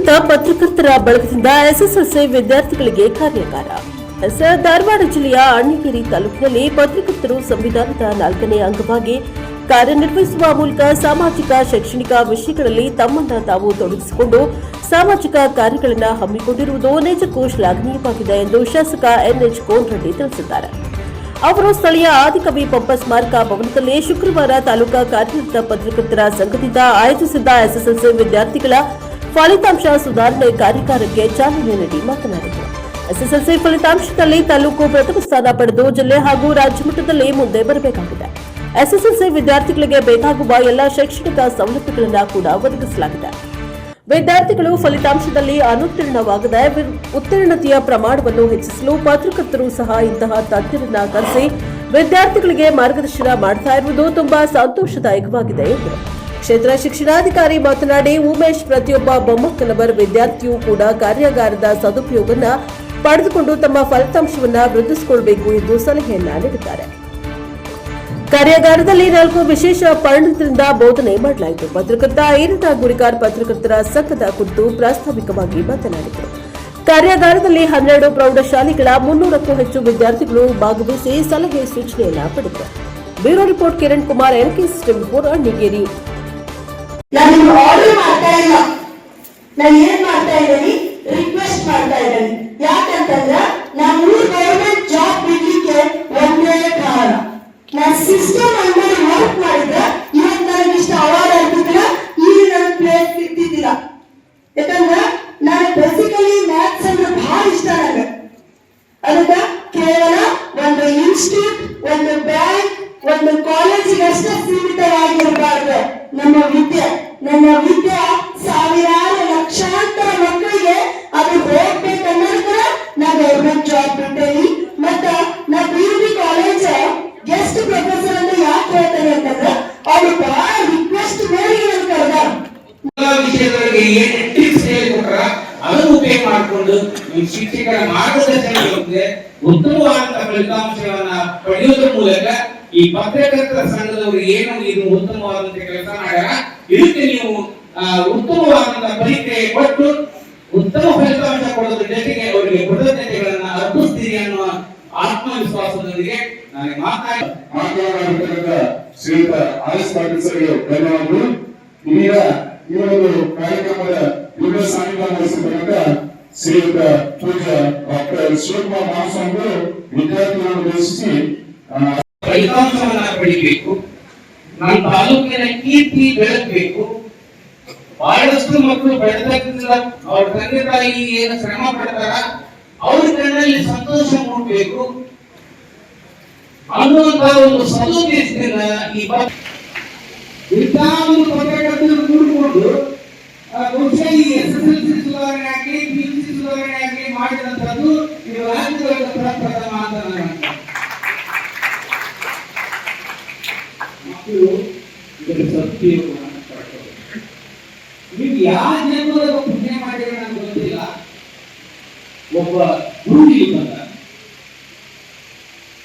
ಪತ್ರಕರ್ತ ಪತ್ರಕರ್ತರ ಬಳಗದಿಂದ ಎಸ್ಎಸ್ಎಲ್ಸಿ ವಿದ್ಯಾರ್ಥಿಗಳಿಗೆ ಕಾರ್ಯಾಗಾರ. ಧಾರವಾಡ ಜಿಲ್ಲೆಯ ಅಣ್ಣಿಗೇರಿ ತಾಲೂಕಿನಲ್ಲಿ ಪತ್ರಕರ್ತರು ಸಂವಿಧಾನದ ನಾಲ್ಕನೇ ಅಂಗವಾಗಿ ಕಾರ್ಯನಿರ್ವಹಿಸುವ ಮೂಲಕ ಸಾಮಾಜಿಕ, ಶೈಕ್ಷಣಿಕ ವಿಷಯಗಳಲ್ಲಿ ತಮ್ಮನ್ನ ತಾವು ತೊಡಗಿಸಿಕೊಂಡು ಸಾಮಾಜಿಕ ಕಾರ್ಯಗಳನ್ನು ಹಮ್ಮಿಕೊಂಡಿರುವುದು ನಿಜಕ್ಕೂ ಶ್ಲಾಘನೀಯವಾಗಿದೆ ಎಂದು ಶಾಸಕ ಎನ್ಎಚ್ ಕೋನರೆಡ್ಡಿ ತಿಳಿಸಿದ್ದಾರೆ. ಅವರು ಸ್ಥಳೀಯ ಆದಿಕವಿ ಪಂಪ ಸ್ಮಾರಕ ಭವನದಲ್ಲಿ ಶುಕ್ರವಾರ ತಾಲೂಕಾ ಕಾರ್ಯನಿರತ ಪತ್ರಕರ್ತರ ಸಂಘದಿಂದ ಆಯೋಜಿಸಿದ್ದ ಎಸ್ಎಸ್ಎಲ್ಸಿ ವಿದ್ಯಾರ್ಥಿಗಳ ಫಲಿತಾಂಶ ಸುಧಾರಣೆ ಕಾರ್ಯಾಗಾರಕ್ಕೆ ಚಾಲನೆ ನೀಡಿ ಮಾತನಾಡಿದರು. ಎಸ್ಎಸ್ಎಲ್ಸಿ ಫಲಿತಾಂಶದಲ್ಲಿ ತಾಲೂಕು ಪ್ರಥಮ ಸ್ಥಾನ ಪಡೆದು ಜಿಲ್ಲೆ ಹಾಗೂ ರಾಜ್ಯ ಮಟ್ಟದಲ್ಲಿ ಮುಂದೆ ಬರಬೇಕಾಗಿದೆ. ಎಸ್ಎಸ್ಎಲ್ಸಿ ವಿದ್ಯಾರ್ಥಿಗಳಿಗೆ ಬೇಕಾಗುವ ಎಲ್ಲ ಶೈಕ್ಷಣಿಕ ಸೌಲಭ್ಯಗಳನ್ನು ಕೂಡ ಒದಗಿಸಲಾಗಿದೆ. ವಿದ್ಯಾರ್ಥಿಗಳು ಫಲಿತಾಂಶದಲ್ಲಿ ಅನುತ್ತೀರ್ಣವಾಗದೆ ಉತ್ತೀರ್ಣತೆಯ ಪ್ರಮಾಣವನ್ನು ಹೆಚ್ಚಿಸಲು ಪತ್ರಕರ್ತರು ಸಹ ಇಂತಹ ತಜ್ಞರನ್ನ ಕರೆಸಿ ವಿದ್ಯಾರ್ಥಿಗಳಿಗೆ ಮಾರ್ಗದರ್ಶನ ಮಾಡ್ತಾ ಇರುವುದು ತುಂಬಾ ಸಂತೋಷದಾಯಕವಾಗಿದೆ ಎಂದರು. ಕ್ಷೇತ್ರ ಶಿಕ್ಷಣಾಧಿಕಾರಿ ಮಾತನಾಡಿ, ಉಮೇಶ್ ಪ್ರತಿಯೊಬ್ಬ ಬೊಮ್ಮಕ್ಕನವರ್ ವಿದ್ಯಾರ್ಥಿಯೂ ಕೂಡ ಕಾರ್ಯಾಗಾರದ ಸದುಪಯೋಗನ ಪಡೆದುಕೊಂಡು ತಮ್ಮ ಫಲಿತಾಂಶವನ್ನ ವೃದ್ಧಿಸಿಕೊಳ್ಳಬೇಕು ಎಂದು ಸಲಹೆಯನ್ನ ನೀಡಿದ್ದಾರೆ. ಕಾರ್ಯಾಗಾರದಲ್ಲಿ ನಾಲ್ಕು ವಿಶೇಷ ಪರಿಣಿತರಿಂದ ಬೋಧನೆ ಮಾಡಲಾಯಿತು. ಪತ್ರಕರ್ತ ಈರಣ್ಣ ಗುರಿಕಾರ್ ಪತ್ರಕರ್ತರ ಸಂಘದ ಕುರಿತು ಪ್ರಾಸ್ತಾವಿಕವಾಗಿ ಮಾತನಾಡಿದರು. ಕಾರ್ಯಾಗಾರದಲ್ಲಿ ಹನ್ನೆರಡು ಪ್ರೌಢಶಾಲೆಗಳ ಮುನ್ನೂರಕ್ಕೂ ಹೆಚ್ಚು ವಿದ್ಯಾರ್ಥಿಗಳು ಭಾಗವಹಿಸಿ ಸಲಹೆ ಸೂಚನೆಯನ್ನ ಪಡೆದರು. Bureau report Kiran Kumar, NK system for Annigeri ನಾನು ನಿಮ್ಗೆ ಆರ್ಡರ್ ಮಾಡ್ತಾ ಇಲ್ಲ. ನಾನು ಏನ್ ಮಾಡ್ತಾ ಇದ್ದೀನಿ? ರಿಕ್ವೆಸ್ಟ್ ಮಾಡ್ತಾ ಇದ್ದೀನಿ. ಯಾಕಂತಂದ್ರ ನಾನು ಗೌರ್ಮೆಂಟ್ ಜಾಬ್ ಬಿಡ್ಲಿಕ್ಕೆ ಒಂದೇ ಕಾರಣ. ನಾನು ಸಿಸ್ಟಮ್ ಅಂಗಡಿ ಒಂದು ಕಾಲೇಜಿಗೆ ಅಷ್ಟೇ ಸೀಮಿತವಾಗಿರಬಾರ್ದು. ನಮ್ಮ ವಿದ್ಯೆ ನಮ್ಮ ವಿದ್ಯೆ ಸಾವಿರಾರು ಲಕ್ಷಾಂತರ ಮಕ್ಕಳಿಗೆ ಅದು ಹೋಗ್ಬೇಕನ್ನೋದಕ್ಕೆ ನಾ ಗೌರ್ಮೆಂಟ್ ಜಾಬ್ ಬಿಟ್ಟೇನಿ ಮತ್ತ ನಾ B B college guest professor ಅಂತ ಯಾಕೆ ಹೇಳ್ತೇನೆ ಅಂತಂದ್ರೆ ಅವ್ರು ಬಹಳ ರಿಕ್ವೆಸ್ಟ್ ಮೇಲೆ ಕರೆದಾರ ವಿಷಯಗಳಿಗೆ ಮಾಡಿಕೊಂಡು ಶಿಕ್ಷಕರ ಮಾರ್ಗದರ್ಶನ ಉತ್ತಮವಾದಂತಹ ಫಲಿತಾಂಶಗಳನ್ನ ಪಡೆಯುವುದರ ಮೂಲಕ ಈ ಪತ್ರಕರ್ತರ ಸಂಘದವರು ಏನು ಇದು ಉತ್ತಮವಾದಂತಹ ಕೆಲಸ ಮಾಡ್ಯಾರ? ಇದಕ್ಕೆ ನೀವು ಉತ್ತಮವಾದಂತಹ ಪರೀಕ್ಷೆ ಕೊಟ್ಟು ಉತ್ತಮ ಫಲಿತಾಂಶ ಕೊಡೋದ್ರ ಜೊತೆಗೆ ಅವರಿಗೆ ಕೃತಜ್ಞತೆಗಳನ್ನ ಅರ್ಪಿಸ್ತೀರಿ ಅನ್ನುವ ಆತ್ಮವಿಶ್ವಾಸದೊಂದಿಗೆ ಮಾತನಾಡಿ ಮಾತನಾಡತಕ್ಕಂಥ ಶ್ರೀಯುತ ಆರ್ ಧನ್ಯವಾದಗಳು. ಇದೀಗ ಈ ಒಂದು ಕಾರ್ಯಕ್ರಮದ ವಿವಿಧ ಸಾನ್ನಿಧ್ಯ ವಹಿಸಿರ್ತಕ್ಕಂಥ ಶ್ರೀಯುತ ಪೂಜಾ ಡಾಕ್ಟರ್ ಶಿವಕುಮಾರ್ ಮಹಾಸ್ವಾಮಿಗಳು ವಿದ್ಯಾರ್ಥಿಗಳನ್ನು ಉದ್ದೇಶಿಸಿ ಫಲಿತಾಂಶವನ್ನ ಪಡಿಬೇಕು. ನಮ್ಮ ತಾಲೂಕಿನ ಕೀರ್ತಿ ಬೆಳಗಬೇಕು ಬಹಳಷ್ಟು ಮಕ್ಕಳು ಬೆಳೆದಾಗಿಲ್ಲ ಅವ್ರ ತಂದೆ ತಾಯಿ ಏನು ಶ್ರಮ ಪಡ್ತಾರ, ಅವ್ರ ಕಣ್ಣಲ್ಲಿ ಸಂತೋಷ ಮೂಡಬೇಕು. ಅನ್ನುವಂತ ಒಂದು ಸದುದ್ದೇಶದಿಂದ ಈ ಬ- ವಿದ್ಯಾವಂತ ಪತ್ರಕರ್ತರು ಕೂಡಿಕೊಂಡು ಬಹುಶಃ ಈ ಎಸ್ ಎಸ್ ಎಲ್ ಸಿ ಸುಧಾರಣೆ ಆಗಲಿ ಸುಧಾರಣೆ ಆಗಲಿ ಮಾಡಿದಂತದ್ದು ಇದು ರಾಜ್ಯದ ಪ್ರಥಮ ಅಂತ ಮಕ್ಕಳು ಇದರ ಸದುಪಯೋಗವನ್ನು ಪಡ್ಕೋಬೇಕು ನೀವು ಯಾವ ಜನ್ಮದ ಪುಣ್ಯ ಮಾಡಿದ್ರೆ ನನಗೆ ಗೊತ್ತಿಲ್ಲ. ಒಬ್ಬ ಗುರುಜಿ ಬಂದ.